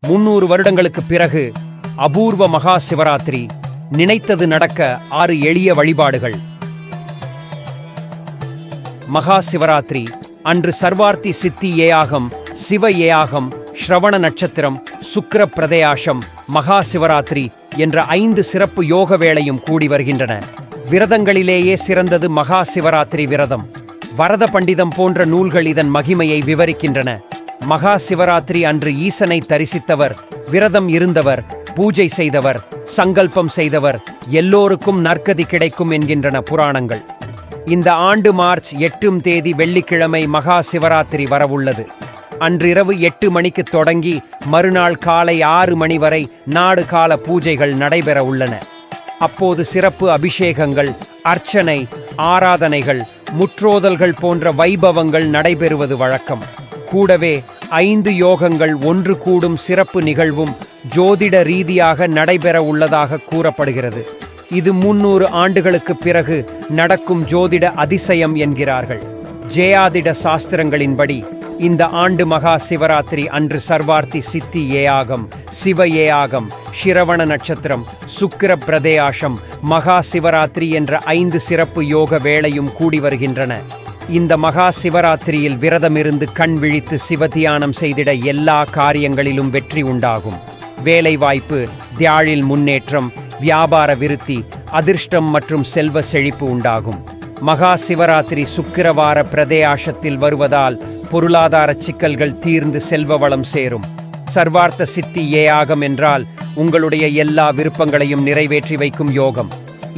முன்னூறு வருடங்களுக்கு பிறகு அபூர்வ மகா சிவராத்திரி நினைத்தது நடக்க ஆறு எளிய வழிபாடுகள். மகா சிவராத்திரி அன்று சர்வார்த்தி சித்தி ஏயாகம் சிவ ஏயாகம் ஸ்ரவண நட்சத்திரம் சுக்கிர பிரதயாசம் மகா சிவராத்திரி என்ற ஐந்து சிறப்பு யோக வேளையும் கூடி வருகின்றன. விரதங்களிலேயே சிறந்தது மகா சிவராத்திரி விரதம். வரத பண்டிதம் போன்ற நூல்கள் இதன் மகிமையை விவரிக்கின்றன. மகா சிவராத்திரி அன்று ஈசனை தரிசித்தவர் விரதம் இருந்தவர் பூஜை செய்தவர் சங்கல்பம் செய்தவர் எல்லோருக்கும் நற்கதி கிடைக்கும் என்கின்றன புராணங்கள். இந்த ஆண்டு மார்ச் எட்டும் தேதி வெள்ளிக்கிழமை மகா சிவராத்திரி வரவுள்ளது. அன்றிரவு எட்டு மணிக்கு தொடங்கி மறுநாள் காலை ஆறு மணி வரை நாடு கால பூஜைகள் நடைபெற உள்ளன. அப்போது சிறப்பு அபிஷேகங்கள் அர்ச்சனை ஆராதனைகள் முற்றோதல்கள் போன்ற வைபவங்கள் நடைபெறுவது வழக்கம். கூடவே ஐந்து யோகங்கள் ஒன்று கூடும் சிறப்பு நிகழ்வும் ஜோதிட ரீதியாக நடைபெற உள்ளதாக கூறப்படுகிறது. இது முன்னூறு ஆண்டுகளுக்குப் பிறகு நடக்கும் ஜோதிட அதிசயம் என்கிறார்கள். ஜெயாதிட சாஸ்திரங்களின்படி இந்த ஆண்டு மகா சிவராத்திரி அன்று சர்வார்த்தி சித்தி ஏயாகம் சிவ ஏயாகம் சிரவண நட்சத்திரம் சுக்கிர பிரதேயாஷம் மகா சிவராத்திரி என்ற ஐந்து சிறப்பு யோக வேளையும் கூடி வருகின்றன. இந்த மகா சிவராத்திரியில் விரதமிருந்து கண் விழித்து சிவதியானம் செய்திட எல்லா காரியங்களிலும் வெற்றி உண்டாகும். வேலைவாய்ப்பு தியாழில் முன்னேற்றம் வியாபார விருத்தி அதிர்ஷ்டம் மற்றும் செல்வ செழிப்பு உண்டாகும். மகா சிவராத்திரி சுக்கிரவார பிரதேயாசத்தில் வருவதால் பொருளாதார சிக்கல்கள் தீர்ந்து செல்வ வளம் சேரும். சர்வார்த்த சித்தி ஏயாகம் என்றால் உங்களுடைய எல்லா விருப்பங்களையும் நிறைவேற்றி வைக்கும் யோகம்.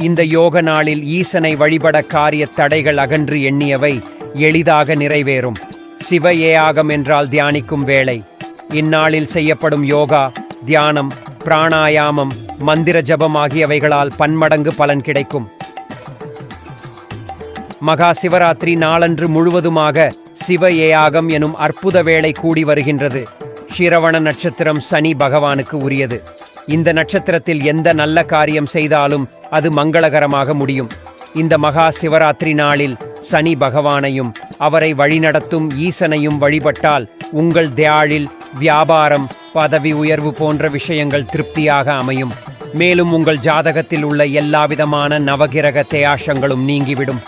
இந்த யோக நாளில் ஈசனை வழிபட காரிய தடைகள் அகன்று எண்ணியவை எளிதாக நிறைவேறும். சிவ ஏயாகம் என்றால் தியானிக்கும் வேளை. இந்நாளில் செய்யப்படும் யோகா தியானம் பிராணாயாமம் மந்திர ஜபம் ஆகியவைகளால் பன்மடங்கு பலன் கிடைக்கும். மகா சிவராத்திரி நாளன்று முழுவதுமாக சிவ ஏயாகம் எனும் அற்புத வேளை கூடி வருகின்றது. ஷிரவண நட்சத்திரம் சனி பகவானுக்கு உரியது. இந்த நட்சத்திரத்தில் எந்த நல்ல காரியம் செய்தாலும் அது மங்களகரமாக முடியும். இந்த மகா சிவராத்திரி நாளில் சனி பகவானையும் அவரை வழிநடத்தும் ஈசனையும் வழிபட்டால் உங்கள் தியாழில் வியாபாரம் பதவி உயர்வு போன்ற விஷயங்கள் திருப்தியாக அமையும். மேலும் உங்கள் ஜாதகத்தில் உள்ள எல்லாவிதமான நவகிரக தேயாசங்களும் நீங்கிவிடும்.